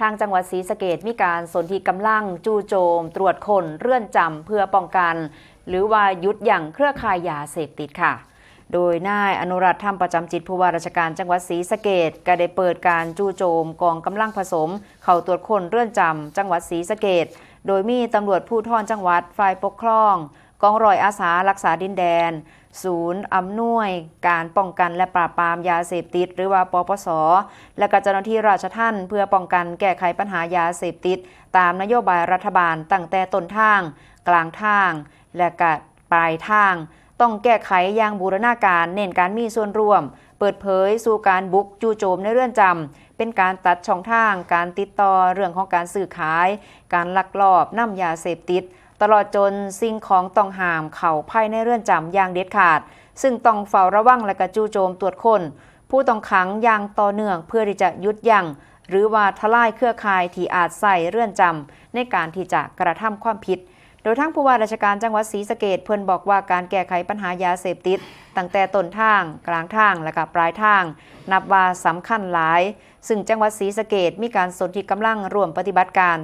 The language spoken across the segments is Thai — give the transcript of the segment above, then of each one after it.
ทางจังหวัดศรีสะเกดมีการสนธิกำลังจู่โจม ตรวจคนเรื่อนจำเพื่อป้องกัน หรือว่ายุดอย่างเครือข่ายยาเสพติดค่ะ โดยนายอนุรัตธรรมประจำจิตผู้ว่าราชการจังหวัดศรีสะเกดก็ได้เปิดการจู่โจมกองกำลังผสม เข้าตรวจคนเรื่อนจำจังหวัดศรีสะเกดโดยมีตำรวจผู้ท่อนจังหวัดฝ่ายปกครองกองร้อยอาสารักษาดินแดน ศูนย์อำนวยการป้องกันและปราบปรามยาเสพติด หรือว่าปปส และก็เจ้าหน้าที่ราชทัณฑ์เพื่อป้องกันแก้ไขปัญหายาเสพติด ตามนโยบายรัฐบาลตั้งแต่ต้นทาง กลางทาง และก็ปลายทาง ต้องแก้ไขอย่างบูรณาการเน้นการมีส่วนร่วม เปิดเผยสู่การบุกจู่โจมในเรือนจำเป็นการตัดช่องทาง การติดต่อเรื่องของการสื่อขาย การลักลอบนำยาเสพติด ตลอดจนสิ่งของต้องห้ามเข่าภายในเรือนจำอย่างเด็ดขาด ซึ่งต้องเฝ้าระวังและกระจู่โจมตรวจคนผู้ต้องขังอย่างต่อเนื่องเพื่อที่จะยุดยั้งหรือว่าทลายเครือข่ายที่อาจใส่เรื่อนจำในการที่จะกระทำความผิด ดยทั้งผู้ว่าราชการจังหวัดศรีสะเกดเพิ่นบอกว่าการแก้ไขปัญหายาเสพติด ตั้งแต่ต้นทาง กลางทางและก็ปลายทาง นับว่าสำคัญหลาย ซึ่งจังหวัดศรีสะเกดมีการสนธิกำลังร่วมปฏิบัติการ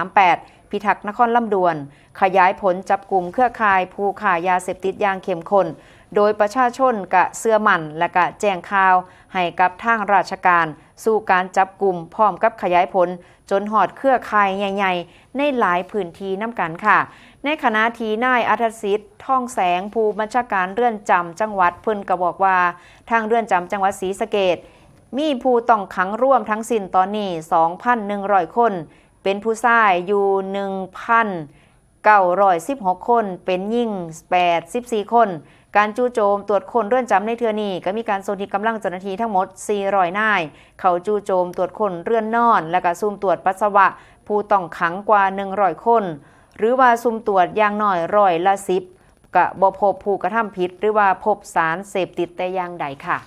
238 พิทักษ์นครลำดวน ขยายผลจับกลุ่มเครือข่ายผู้ขายยาเสพติดอย่างเข้มข้น โดยประชาชนกะเสื้อมันและกะแจ้งข่าว ให้กับทางราชการ สู่การจับกลุ่มพร้อมกับขยายผล จนหอดเครือข่ายใหญ่ๆ ในหลายพื้นที่น้ำกันค่ะ ในขณะที่นายอัธสิทธิ์ท่องแสงผู้บัญชาการเรือนจำจังหวัดเพิ่นก็บอกว่า ทางเรือนจำจังหวัดศรีสะเกดมีผู้ต้องขังร่วมทั้งสิ้นตอนนี้ 2,100 คน เป็นผู้ชายอยู่ 916 คน เป็นยิ่ง 84 คน การจู่โจมตรวจคนเรื่อนจำในเทือนี้ก็มีการสนธิกำลังเจ้าหน้าที่ทั้งหมด 400 นาย เขาจู่โจมตรวจคนเรื่อนนอน และก็ซุ่มตรวจปัสสาวะ ผู้ต้องขังกว่า 100 คน หรือว่าซุ่มตรวจอย่างน้อยร้อยละสิบกะบ่พบผู้กระทำผิด หรือว่าพบสารเสพติดแต่อย่างใดค่ะ